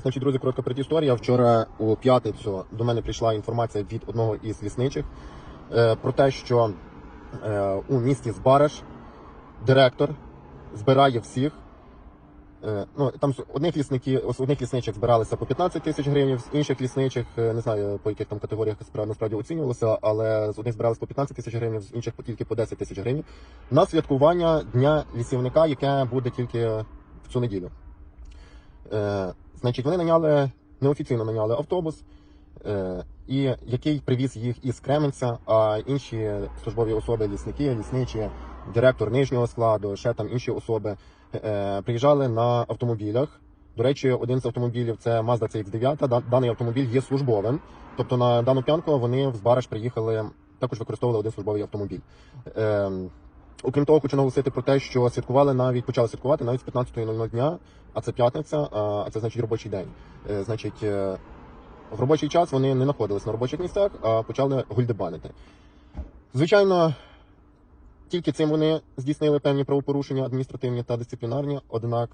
Значить, друзі, коротка предісторія. Вчора у п'ятницю до мене прийшла інформація від одного із лісничих е, про те, що е, у місті Збараж директор збирає всіх. Е, ну, там з одних лісників, одних лісничих збиралися по 15 тисяч гривень, з інших лісничих, не знаю по яких там категоріях справ насправді оцінювалося, але з одних збиралися по 15 тисяч гривень, з інших тільки по 10 тисяч гривень на святкування Дня лісівника, яке буде тільки в цю неділю. Значить, вони наняли, неофіційно наняли автобус, е, і який привіз їх із Кременця, а інші службові особи, лісники, лісничі, директор нижнього складу, ще там інші особи, е, приїжджали на автомобілях. До речі, один з автомобілів це Mazda CX-9. Даний автомобіль є службовим. Тобто на дану п'янку вони в Збараж приїхали, також використовували один службовий автомобіль. Е, Окрім того, хочу наголосити про те, що святкували навіть почали святкувати навіть з 15.00 дня, а це п'ятниця, а це значить робочий день. Е, Значить, е, в робочий час вони не знаходились на робочих місцях, а почали гульдебанити. Звичайно, тільки цим вони здійснили певні правопорушення адміністративні та дисциплінарні. Однак,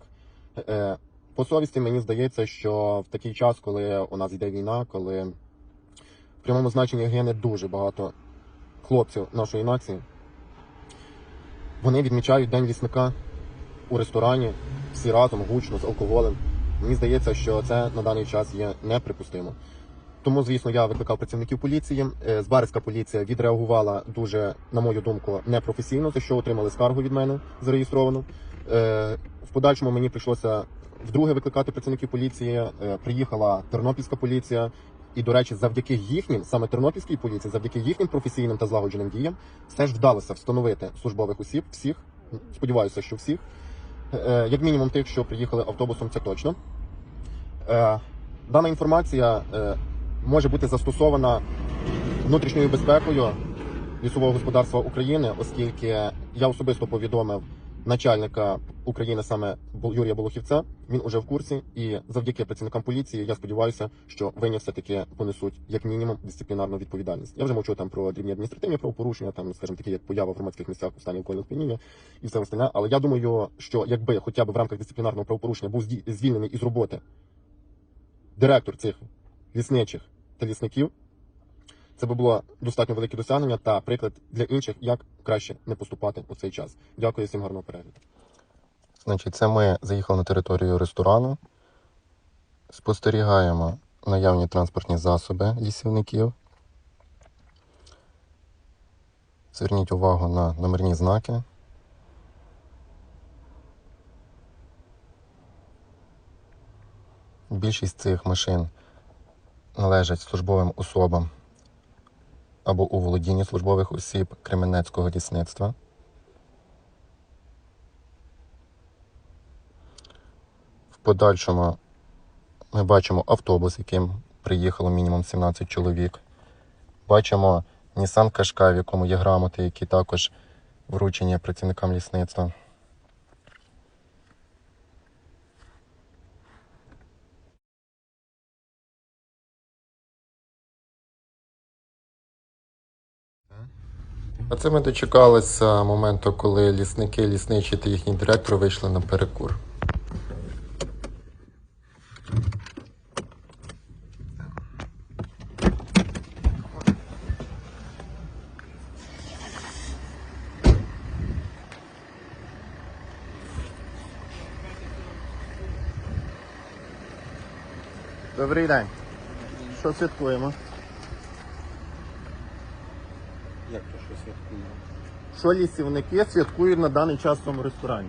е, по совісті мені здається, що в такий час, коли у нас йде війна, коли в прямому значенні гине дуже багато хлопців нашої нації, вони відмічають День лісника у ресторані, всі разом, гучно, з алкоголем. Мені здається, що це на даний час є неприпустимо. Тому, звісно, я викликав працівників поліції. Е, поліція відреагувала дуже, на мою думку, непрофесійно, за що отримали скаргу від мене зареєстровану. Е, В подальшому мені прийшлося вдруге викликати працівників поліції. Е, Приїхала тернопільська поліція. І, до речі, завдяки їхнім, саме тернопільській поліції, завдяки їхнім професійним та злагодженим діям, все ж вдалося встановити службових осіб, всіх, сподіваюся, що всіх. Е, Як мінімум тих, що приїхали автобусом, це точно. Е, Дана інформація е, може бути застосована внутрішньою безпекою лісового господарства України, оскільки я особисто повідомив начальника України саме Юрія Болохівця. Він уже в курсі, і завдяки працівникам поліції я сподіваюся, що винні все таки понесуть як мінімум дисциплінарну відповідальність. Я вже мовчу там про дрібні адміністративні правопорушення, там, скажімо, такі як поява в громадських місцях у стані алкогольного сп'яніння і все остальне. Але я думаю, що якби хоча б в рамках дисциплінарного правопорушення був звільнений із роботи директор цих лісничих та лісників, це би було достатньо велике досягнення та приклад для інших, як краще не поступати у цей час. Дякую всім гарного перегляду. Значить, це ми заїхали на територію ресторану. Спостерігаємо наявні транспортні засоби лісівників. Зверніть увагу на номерні знаки. Більшість цих машин належать службовим особам або у володінні службових осіб Кременецького лісництва. Подальшому ми бачимо автобус, яким приїхало мінімум 17 чоловік. Бачимо Nissan Qashqai, в якому є грамоти, які також вручені працівникам лісництва. А це ми дочекалися моменту, коли лісники, лісничі та їхній директор вийшли на перекур. Добрий день. Що святкуємо? Як то що святкуємо? Що лісівники святкують на даний час в цьому ресторані?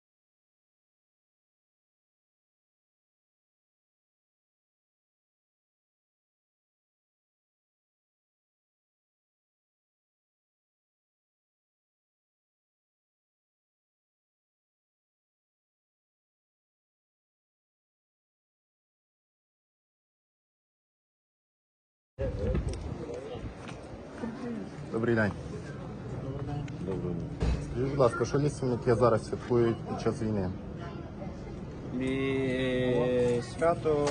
Добрий день. Скажіть, будь ласка, що лісівники зараз святкують під час війни? І свято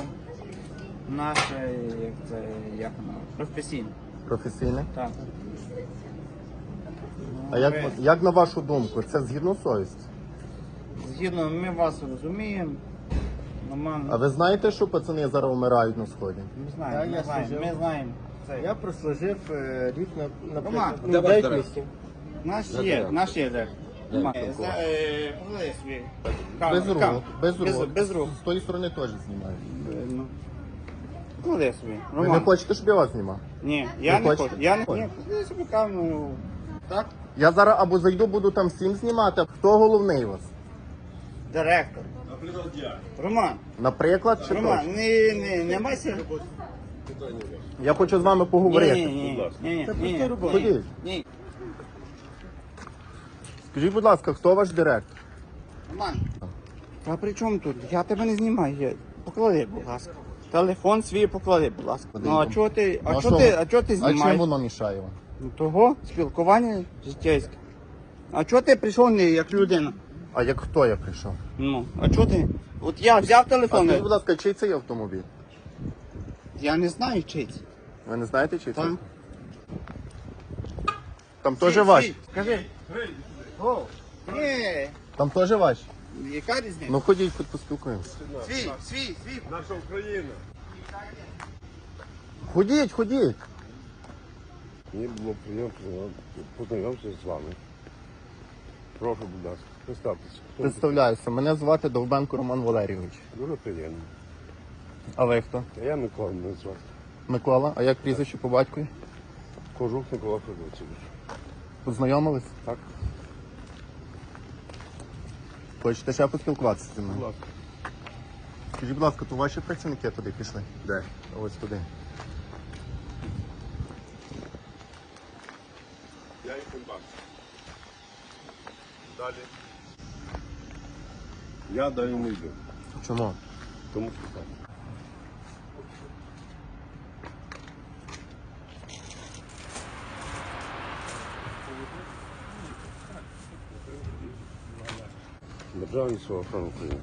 наше, як це, як воно, професійне. Професійне? Так. А як, як на вашу думку, це згідно совісті? Згідно, ми вас розуміємо. Нормально. А ви знаєте, що пацани зараз вмирають на сході? Ми знаємо, ми я знаємо, служив. ми знаємо. Це. Я прослужив е, рік на, Рома, наприклад, де деяких директор? Наш є, наш є Дякую. за- е, собі Без камеру, рук, камеру. без рук. без рук. З тої сторони теж знімають. Е, Ну. Собі. Ви не Роман. хочете, щоб я вас знімав? Ні, я не хочете? хочу. Я не Ой. Ні, собі камеру. Так? Я зараз або зайду, буду там всім знімати. Хто головний у вас? Директор. Роман, Наприклад, чи Роман, точно? не, не, не майся. Я хочу з вами поговорити. Ні, ні, ні, ні, Це ні, простий ні, ні. Скажіть, будь ласка, хто ваш директор? Роман, а при чому тут? Я тебе не знімаю. Я- Поклади, будь ласка. Телефон свій поклади, будь ласка. Ну а чого ти, а Ну, чого що ти, ви? а чого ти А чим знімаєш? воно мішає вам? Ну того, спілкування життєйське. А чого ти прийшов не як людина? А як хто я прийшов? Ну, а чого ти? От я взяв А телефон, скажіть, будь ласка, чий це є автомобіль? я не знаю чий це. Ви не знаєте, чий це? Там. Там теж Свій, ваш. Скажи. О, ні, Там теж ваш. яка різниця? Ну ходіть, хоч поспілкуємося. Свій, свій, свій. Наша Україна. Ходіть, ходіть. Мені було приємно познайомитися з вами. Прошу, будь ласка, представтеся. Хто ви? Представляюся, мене звати Довбенко Роман Валерійович. Дуже приємно. А ви хто? А я Микола мене звати. Микола, а як прізвище по батькові? Кожух Микола Федорович. Познайомились? Так? Хочете ще поспілкуватися зі Будь мною? ласка. Скажіть, будь ласка, то ваші працівники туди пішли? Де? Ось туди. Я їх не бачу. Далі. Я далі не йду. Чому? Тому що так. Державні охорони України.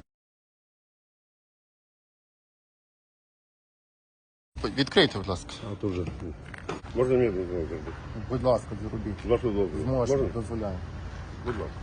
Відкрийте, будь ласка. А то вже. Можна мені дозволити? Будь ласка, зробіть. Дозволу. Зможете, дозволяю. Будь ласка.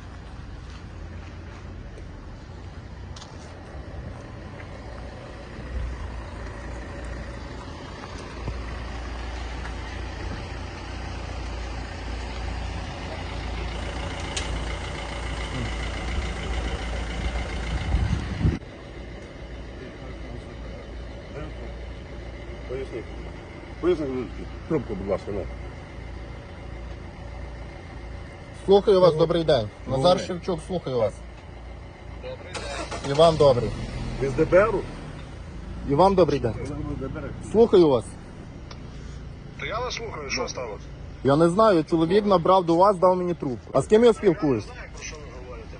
Поясніть. Поясніть, будь ласка. Трубку, будь ласка, не. Слухаю вас, добрий день. Назар Шевчук, слухаю вас. Добрий день. І вам добрий. Ви з ДБРу? І вам добрий день. Слухаю вас. То я вас слухаю, що сталося? Я не знаю, чоловік набрав до вас, дав мені трубку. А з ким я спілкуюсь? Знаю, про що ви говорите.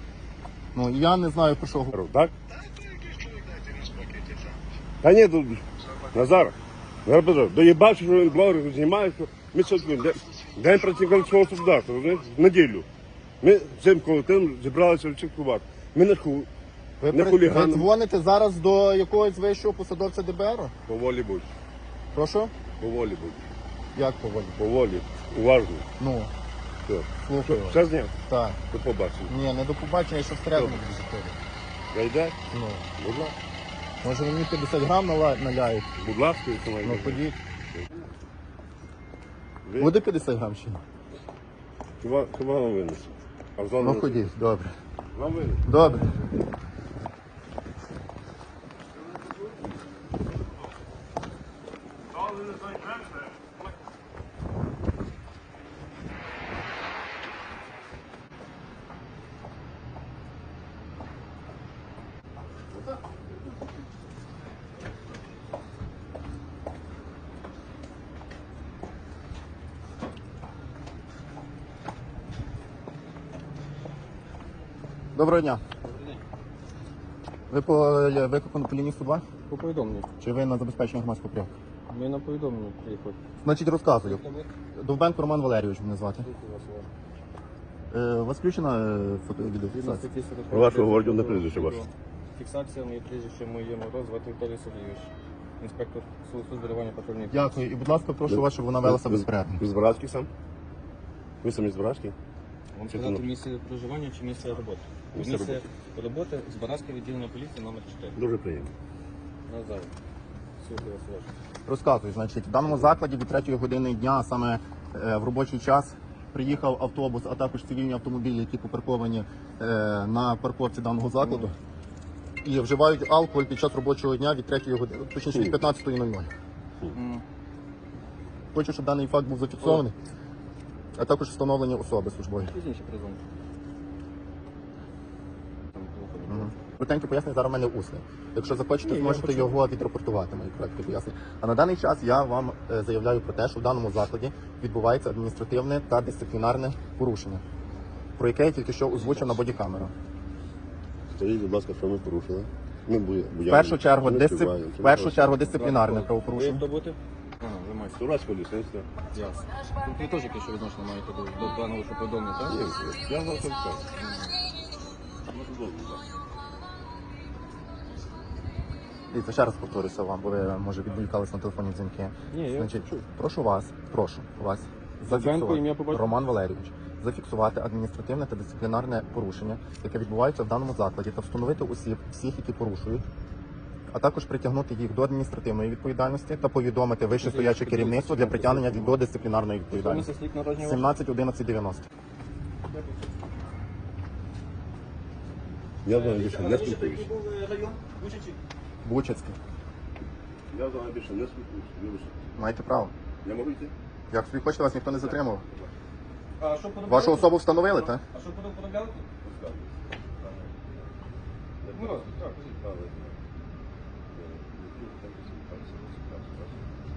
Ну я не знаю про що говорю. Так? Дайте якийсь чоловік, дайте мені спокій, вже. Та ні, тут Назар. Я бачу, що він блогер знімає, що ми сьогодні день, працівників свого государства? В неділю. Ми цим колективом зібралися відчекувати. Ми не, ху, Ви, Не при- ви дзвоните зараз до якогось вищого посадовця ДБР? поволі будь. Прошу? Поволі будь. Як поволі? Поволі. Уважно. Ну, Все. слухаю. Все зняв? Так. До побачення. Ні, не до побачення, що всередину Добре. буду заходити. Я йде? Ну, Будь ласка. Може мені 50 грам нала- наляють? Будь ласка, якщо Ну, ходіть. Ви- Буде 50 грам ще? Хіба, хіба вам винесу? А в зону Ну ходіть, добре. Вам винесу. Добре. Доброго дня. Ви по е, викликану по лінії 102? По повідомленню. Чи ви на забезпечення громадського порядку? Ми на повідомленню приїхали. Значить, розказую. Довбенко Роман Валерійович мене звати. Е, у вас включена е, фото відеофіксація? статті 40 Про вашого гвардіона прізвище ваше. Фіксація моє прізвище моє мороз, звати Віталій Сергійович. Інспектор служби зберігання патрульної Дякую. І, будь ласка, прошу вас, щоб вона велася безперервно. Ви з Братський сам? Ви самі з Братський? Вам сказати місце проживання чи місце роботи? Місце Місце роботи з Бараське відділення поліції номер 4. Дуже приємно. Назад. Слухаю вас уважно. Розказую, значить, в даному закладі від 3 години дня, саме е, в робочий час, приїхав автобус, а також цивільні автомобілі, які попарковані е, на парковці даного закладу. І вживають алкоголь під час робочого дня від 3 години, точніше від 15.00. М. Хочу, щоб даний факт був зафіксований, а також встановлення особи службової. Пізніше призвоню. Там телефон. Мгм. Коротеньке пояснення зараз в мене усне. Якщо захочете, Ні, зможете його відрапортувати, мої коротке пояснення. А на даний час я вам е, заявляю про те, що в даному закладі відбувається адміністративне та дисциплінарне порушення, про яке я тільки що озвучив на бодікамеру. Скажіть, будь ласка, що ми порушили? Ми буя- В буяємо. першу чергу, Ми дисцип... співаємо. в першу чергу дисциплінарне правопорушення. хто бути? Ага, ви маєте. Турацького лісництва. Ясно. Ви теж якесь відношення маєте до, до даного що повідомлення, так? Ні, Я будь ласка. Дивіться, ще раз повторюся вам, бо ви може відволікались на телефонні дзвінки. Ні, я Значить, чув. прошу вас, прошу вас зафіксувати ім'я? Роман Валерійович. Зафіксувати адміністративне та дисциплінарне порушення, яке відбувається в даному закладі, та встановити осіб, всіх, які порушують, а також притягнути їх до адміністративної відповідальності та повідомити вище стояче керівництво для притягнення до дисциплінарної відповідальності. місяць рік народження ваш? 17 11 90. Я з вами більше не спілкуюся. Бучацький. Я з вами більше не спілкуюся. Маєте право. Я можу йти? Як собі хочете, вас ніхто не затримував. А що подобається? Вашу особу встановили, так? А що подобається? Ну, раз, так.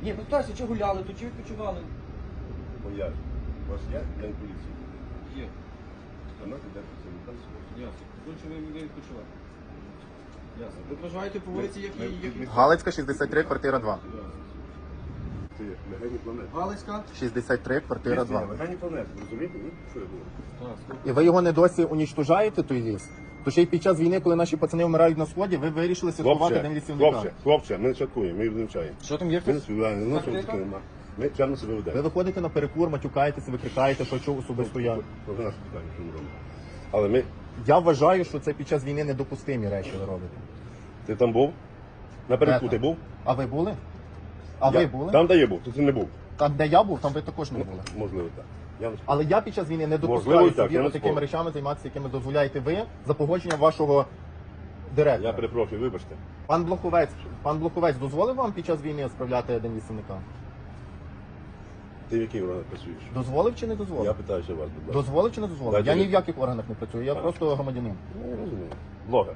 Ні, ну питайся, чи гуляли, то чи відпочивали? Поясню. У вас є день поліції? Є, Встановити день поліції. ясно. Хочу ви відпочивали. Ясно. Ви проживаєте по вулиці, як і... як і- Галицька 63, квартира 2. Це є легені планети. Галицька? 63, квартира 2. Легені планети, розумієте? ні? Що я говорю? І ви його не досі унічтожаєте, той ліс? То ще й під час війни, коли наші пацани вмирають на сході, ви вирішили святкувати День Хлопче, лісівника. хлопче, хлопче, ми не святкуємо, ми вивчаємо. Що там є Ми не хтось? співаємо, не носимо таке нема. Ми чемно себе Ви ведемо. виходите на перекур, матюкаєтеся, викрикаєте, що чув особисто я. Це вже питання, що ми робимо. Але ми, Я вважаю, що це під час війни недопустимі речі ви робите. ти там був? Напередку Де ти там? був? А ви були? А Я- ви були? Там, де я був, то ти не був. Там, де я був, там ви також не були. Можливо, так. Я не Але я під час війни не Можливо, допускаю і так, собі я не такими спорю. речами займатися, якими дозволяєте ви за погодженням вашого директора. Я перепрошую, вибачте. Пан Блоховець, пан Блоховець дозволив вам під час війни справляти День лісівника? Ти в якій органах працюєш? Дозволив чи не дозволив? Я питаю ще вас, будь ласка. Дозволив чи не дозволив? Дайте Я ні в яких органах не працюю, я просто громадянин. Ну, я розумію. Блогер.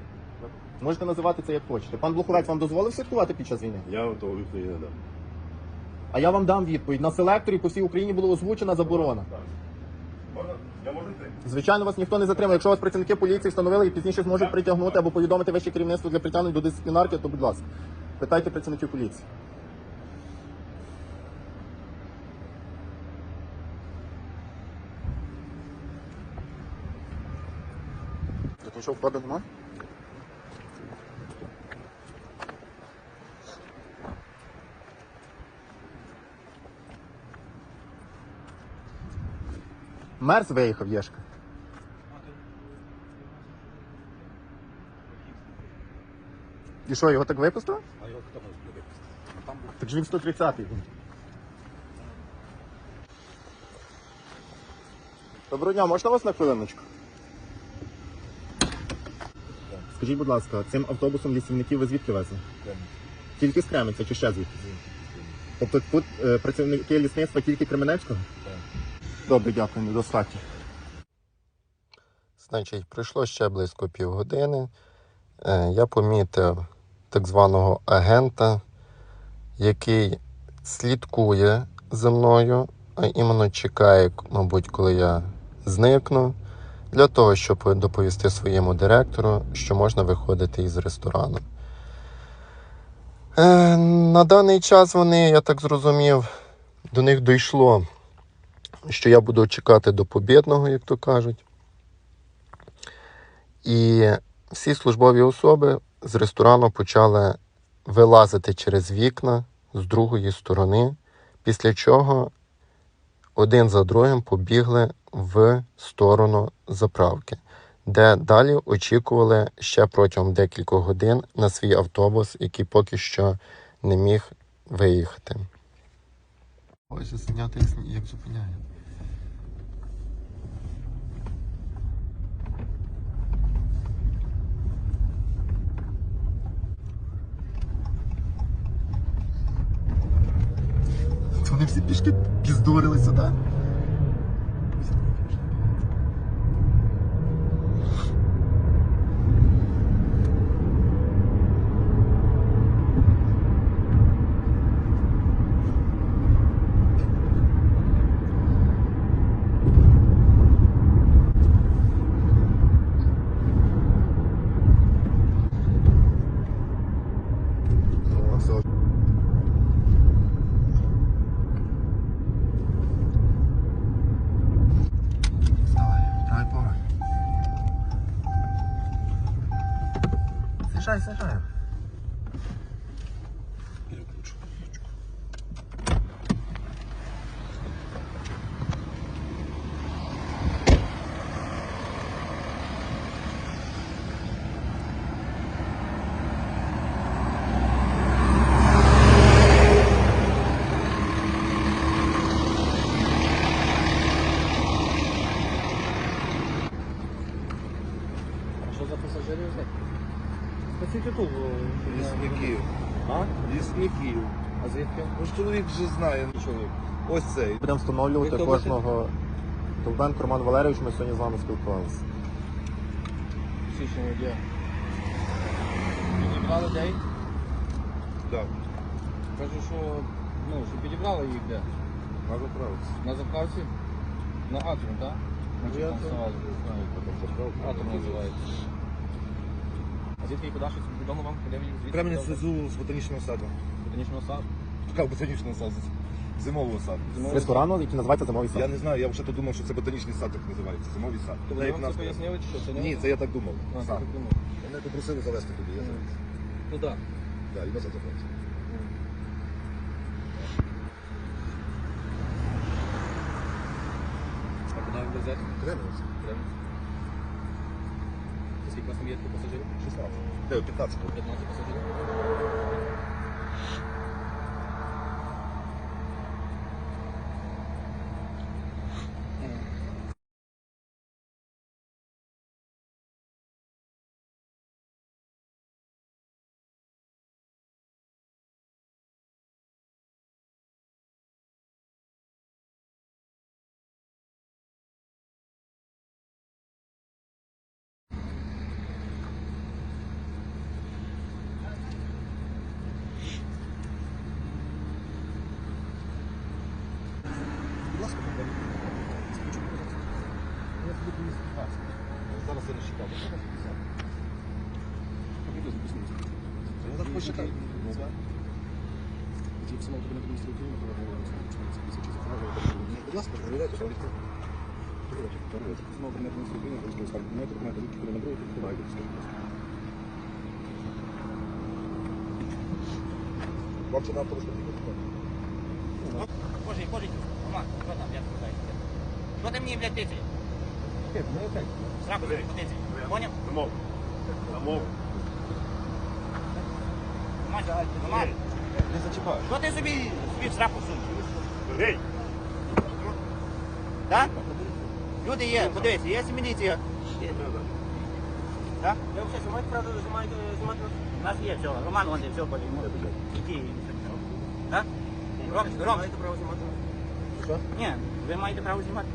Можете називати це як хочете. Пан Блуховець вам дозволив святкувати під час війни? Я вам того відповіді не дам. А я вам дам відповідь. На селекторі по всій Україні була озвучена заборона. Можна? Я можу йти? Звичайно, вас ніхто не затримає. Якщо вас працівники поліції встановили і пізніше зможуть притягнути або повідомити вище керівництво для притягнення до дисциплінарки, то будь ласка, питайте працівників поліції. Що, вкладу нема? Мерз виїхав, Єшка. І що, його так випустили? А його хто може випустити? Там був. Так же він 130-й був. Доброго дня, можна вас на хвилиночку? Скажіть, будь ласка, цим автобусом лісівників ви звідки везли? Тільки з Кременця чи ще звідки? Тобто тут е, працівники лісництва тільки Кременецького? Добре, дякую, недостатньо. Значить, пройшло ще близько півгодини. е, я помітив так званого агента, який слідкує за мною, а іменно чекає, мабуть, коли я зникну, для того, щоб доповісти своєму директору, що можна виходити із ресторану. Е, на даний час вони, я так зрозумів, до них дійшло, що я буду чекати до побідного, як то кажуть. І всі службові особи з ресторану почали вилазити через вікна з другої сторони, після чого один за другим побігли в сторону заправки, де далі очікували ще протягом декількох годин на свій автобус, який поки що не міг виїхати. Ось зняти, як зупиняє. Вони всі пішки піздурили сюди. Ну, все. Вставай, давай пора. Сажай, сажай. А що за пасажирів з них? Спасіть тут. Лісників. А? Лісників. А звідки? Ну ж чоловік вже знає. Чоловік. Ось цей. Будемо встановлювати Ви кожного. Довбенко Роман Валерійович, ми сьогодні з вами спілкувалися. Січень де? Підібрали людей? Так. Кажу, що, ну, що підібрали їх де? На заправці. На заправці? На атомі, так? Ну, я це. Атом називається. А звідки куди щось відомо вам? Куди ви їх? Кремінь подали? слизу з ботанічного саду. Ботанічного саду? Як ботанічного саду? Зимового саду. З ресторану, який називається Зимовий сад. Я не знаю, я вже то думав, що це ботанічний сад так називається. Зимовий сад. Тобто вам нас- це пояснили, чи що? Це не Ні, це я так думав. А, ти Сам. так думав. Мене попросили завести туди. Я завез. Куди? Так, і назад заправці. А куди ви везете? Кремінь. Кремінь. Скільки у вас там є пасажирів? 16. Де, 15. 15 пасажирів. Будь ласка, Зараз я не чекав. Я так почекаю. Будь ласка, перевіряйте, що відкрито. Вам це на автобус потрібно? Боже, боже, Роман, що там, як сказати? Що ти мені, блядь, тицяєш? Сраку собі потицяй. Поняв? Замов. Замов. Роман, Не зачіпаю. що ти собі собі в сраку сунеш? Гей! Так? Люди є, подивіться, є міліція. Так? Ви взагалі знімаєте правду, знімаєте, знімати? У нас є все, Роман, вон є все, болі. Які? Так? Ром, Ром. маєте право знімати? Що? Ні, ви маєте право знімати.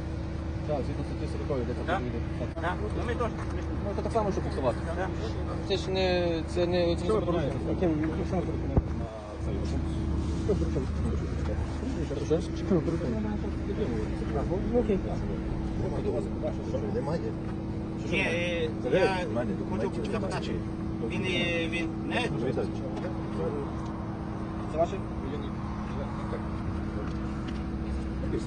Так, згідно статті 40 йдеться Так? про відео. Так. Так? Ну ми теж. Ну, це так само, що фіксувати. Так. Це ж не, це не, це не забороняється. Яким саме цей Що причому? Що причому? Ну окей. Немає. Ні, е, я хочу запитати. Він, е, він не Це ваше? Ви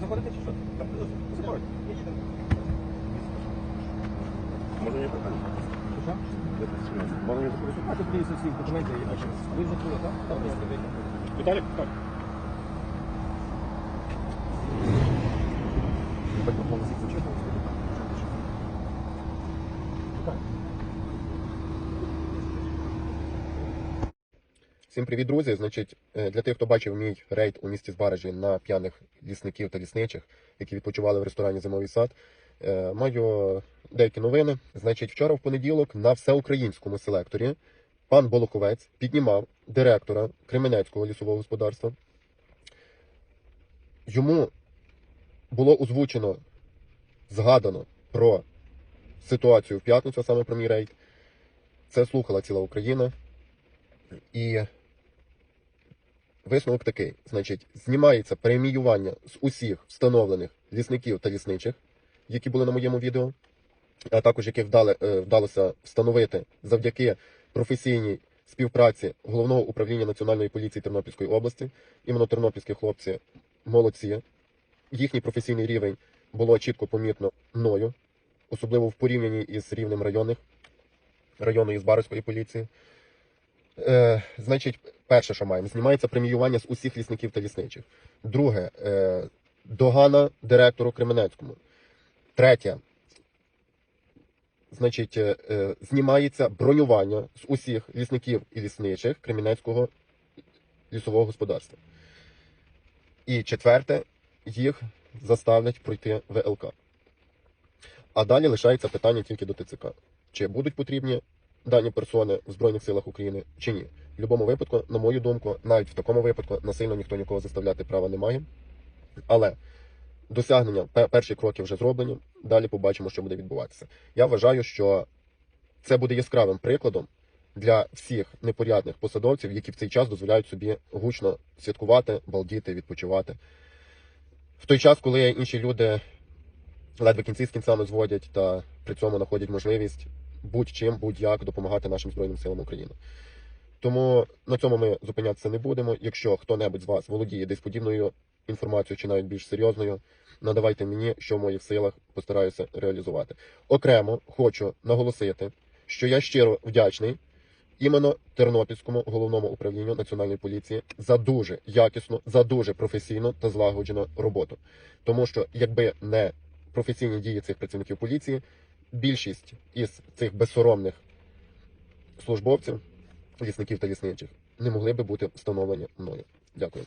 заходите чи що? Заходите. Може не питання. Може не питання. А тут дивіться всі документи. Ви вже туди, так? Так, ви сюди. Віталік, так. Всім привіт, друзі. Значить, е, для тих, хто бачив мій рейд у місті Збаражі на п'яних лісників та лісничих, які відпочивали в ресторані Зимовий сад, е, маю деякі новини. Значить, вчора в понеділок на всеукраїнському селекторі пан Болоховець піднімав директора Кременецького лісового господарства. Йому було озвучено, згадано про ситуацію в п'ятницю, а саме про мій рейд. Це слухала ціла Україна. І висновок такий: значить, знімається преміювання з усіх встановлених лісників та лісничих, які були на моєму відео, а також яких вдали, е, вдалося встановити завдяки професійній співпраці головного управління Національної поліції Тернопільської області. Іменно тернопільські хлопці молодці. Їхній професійний рівень було чітко помітно мною, особливо в порівнянні із рівнем районних районної Збаровської поліції. Е, значить, перше, що маємо, знімається преміювання з усіх лісників та лісничих. Друге, е, догана директору Кременецькому. Третє, значить, е, е, знімається бронювання з усіх лісників і лісничих Кременецького лісового господарства. І четверте, їх заставлять пройти ВЛК. А далі лишається питання тільки до ТЦК. Чи будуть потрібні дані персони в Збройних силах України чи ні. В будь-якому випадку, на мою думку, навіть в такому випадку насильно ніхто нікого заставляти права не має. Але досягнення пе- перші кроки вже зроблені. Далі побачимо, що буде відбуватися. Я вважаю, що це буде яскравим прикладом для всіх непорядних посадовців, які в цей час дозволяють собі гучно святкувати, балдіти, відпочивати. В той час, коли інші люди ледве кінці з кінцями зводять та при цьому знаходять можливість будь-чим, будь-як допомагати нашим Збройним силам України. Тому на цьому ми зупинятися не будемо. Якщо хто-небудь з вас володіє десь подібною інформацією чи навіть більш серйозною, надавайте мені, що в моїх силах постараюся реалізувати. Окремо хочу наголосити, що я щиро вдячний іменно Тернопільському головному управлінню Національної поліції за дуже якісну, за дуже професійну та злагоджену роботу. Тому що якби не професійні дії цих працівників поліції, більшість із цих безсоромних службовців, лісників та лісничих, не могли би бути встановлені мною. Дякую.